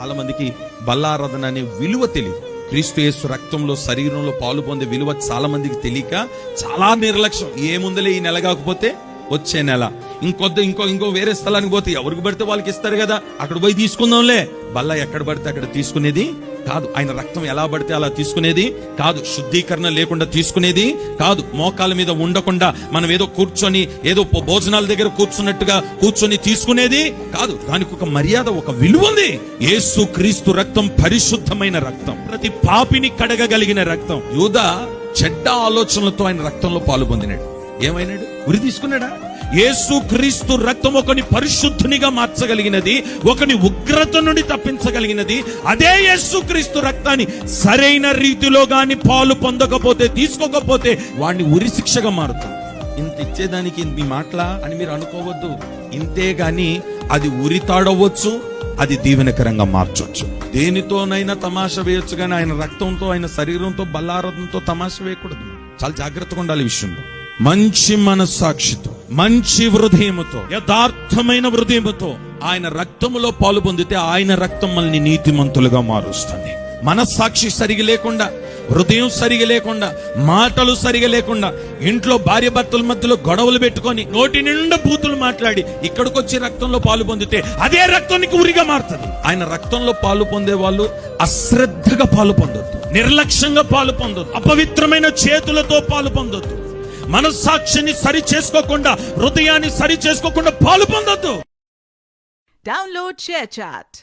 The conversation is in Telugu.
చాలా మందికి బల్లారాధన అనే విలువ తెలియదు క్రీస్తు యేసు రక్తంలో శరీరంలో పాలు పొందే విలువ చాలా మందికి తెలియక చాలా నిర్లక్ష్యం. ఏముందలే ఈ నెల కాకపోతే వచ్చే నెల. ఇంకొద్ద ఇంకో ఇంకో వేరే స్థలానికి పోతే ఎవరికి పడితే వాళ్ళకి ఇస్తారు కదా. అక్కడ పోయి తీసుకుందాంలే. బల్ల ఎక్కడ పడితే అక్కడ తీసుకునేది కాదు. ఆయన రక్తం ఎలా పడితే అలా తీసుకునేది కాదు. శుద్ధీకరణ లేకుండా తీసుకునేది కాదు. మోకాల మీద ఉండకుండా మనం ఏదో కూర్చొని ఏదో భోజనాల దగ్గర కూర్చున్నట్టుగా కూర్చొని తీసుకునేది కాదు. దానికి ఒక మర్యాద ఒక విలువ ఉంది. యేసు క్రీస్తు రక్తం పరిశుద్ధమైన రక్తం. ప్రతి పాపిని కడగగలిగిన రక్తం. యూద చెడ్డ ఆలోచనలతో ఆయన రక్తంలో పాలు పొందినాడు. ఏమైనాడు? ఉరి తీసుకున్నాడా? యేసు క్రీస్తు రక్తం ఒకని పరిశుద్ధునిగా మార్చగలిగినది ఒకని ఉగ్రత నుండి తప్పించగలిగినది అదే యేసు క్రీస్తు రక్తాన్ని సరైన రీతిలో గాని పాలు పొందకపోతే తీసుకోకపోతే వాడిని ఉరి శిక్షగా మారుతుంది ఇంత ఇచ్చేదానికి మీ మాటలా అని మీరు అనుకోవద్దు. ఇంతే గాని అది ఉరి తాడవచ్చు అది దీవెనకరంగా మార్చొచ్చు. దేనితోనైనా తమాష వేయొచ్చు కానీ ఆయన రక్తంతో ఆయన శరీరంతో బల్లారథంతో తమాష వేయకూడదు. చాలా జాగ్రత్తగా ఉండాలి విషయంలో. మంచి మనస్సాక్షితో. మంచి హృదయముతో యథార్థమైన హృదయముతో ఆయన రక్తములో పాలు పొందితే ఆయన రక్తం మనల్ని నీతిమంతులుగా మారుస్తుంది. మనస్సాక్షి సరిగి లేకుండా హృదయం సరిగా లేకుండా మాటలు సరిగా లేకుండా ఇంట్లో భార్య భర్తల మధ్యలో గొడవలు పెట్టుకొని నోటి నిండా బూతులు మాట్లాడి ఇక్కడికి వచ్చి రక్తంలో పాలు పొందితే అదే రక్తానికి ఉరిగా మారుతుంది. ఆయన రక్తంలో పాలు పొందే వాళ్ళు అశ్రద్ధగా పాలు పొందొద్దు. నిర్లక్ష్యంగా పాలు పొందొద్దు. అపవిత్రమైన చేతులతో పాలు పొందొద్దు. మనస్సాక్షిని సరి చేసుకోకుండా హృదయాన్ని సరి చేసుకోకుండా పాలు పొందొద్దు. Download chat